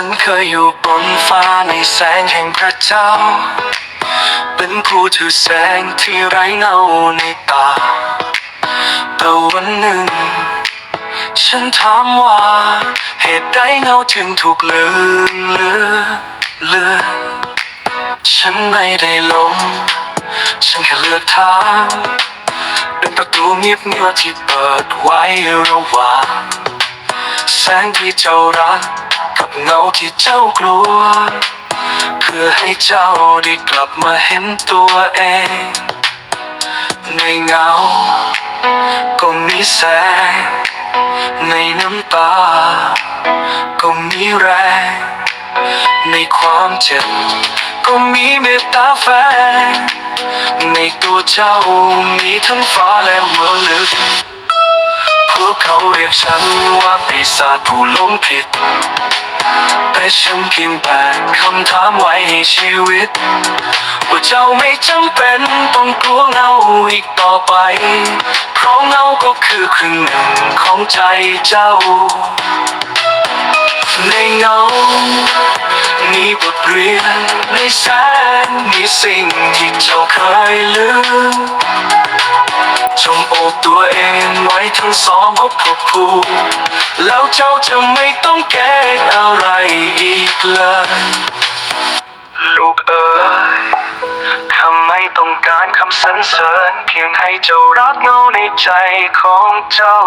ฉันเคยอยู่บนฟ้าในแสงแห่งพระเจ้า เป็นผู้ถือแสงที่ไร้เงาในตา แต่วันหนึ่ง ฉันถามว่าเหตุใดเงาถึงถูกลืมเลือเลือฉันไม่ได้หลงฉันแค่เลือกทางเป็นประตูเงียบเงียบที่เปิดไว้ระหว่างแสงที่เจ้ารัก เงาที่เจ้ากลัว เพื่อให้เจ้าได้กลับมาเห็นตัวเอง ในเงา ก็มีแสง ในน้ำตา ก็มีแรง ในความเจ็บ ก็มีเมตตาแฝงในตัวเจ้ามีทั้งฟ้าและเมืองลึก พวกเขาเรียกฉันว่าปีศาจผู้หลงผิด แต่ฉันเพียงแปลคำถามไว้ให้ชีวิต ว่าเจ้าไม่จำเป็นต้องกลัวเงาอีกต่อไป เพราะเงาก็คือครึ่งหนึ่งของใจเจ้า ในเงามีบทเรียนในแสงมีสิ่งที่เจ้าเคยลืม จงโอบตัวเองไว้ทั้งสองอกพบผูแล้วเจ้าจะไม่ต้องแก้อะไรอีกเลยลูกเอ๋ยข้าไมต้องการคำสรรเสริญ เพียงให้เจ้ารักเงาในใจของเจ้า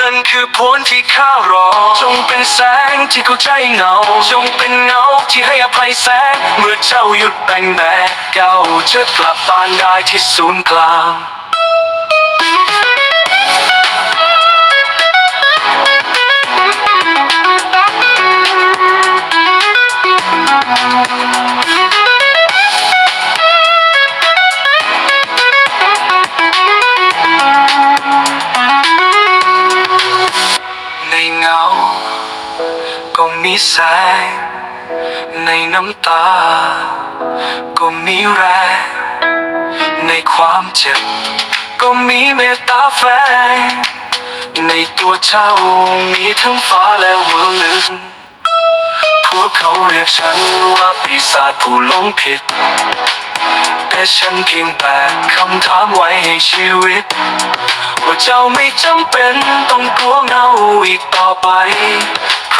นั่นคือผลที่ข้ารอ จงเป็นแสงที่เข้าใจเงา จงเป็นเงาที่ให้อภัยแสง เมื่อเจ้าหยุดแบ่งแบกเจ้าจะกลับบ้านได้ที่ศูนย์กลาง มีแสง ในน้ำตา ก็มีแรง ในความเจ็บ ก็มีเมตตาแฝงในตัวเจ้ามีทั้งฟ้าและวอร์ลึกพวกเขาเรียกฉันว่าปีศาจผู้หลงผิด แต่ฉันเพียงแปลคำถามไว้ให้ชีวิต ว่าเจ้าไม่จำเป็นต้องกลัวเงาอีกต่อไป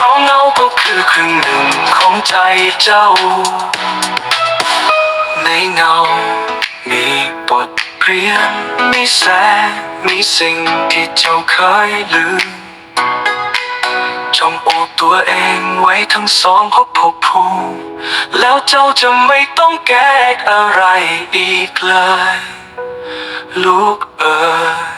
เพราเงาก็คือครึ่งหนึ่งของใจเจ้า ในเงา มีบทเรียนมีแสงมีสิ่งที่เจ้าเคยลืมจงโอบตัวเองไว้ทั้งสองพบพบภูมิแล้วเจ้าจะไม่ต้องแก้อะไรอีกเลย ลูกเอ๋ย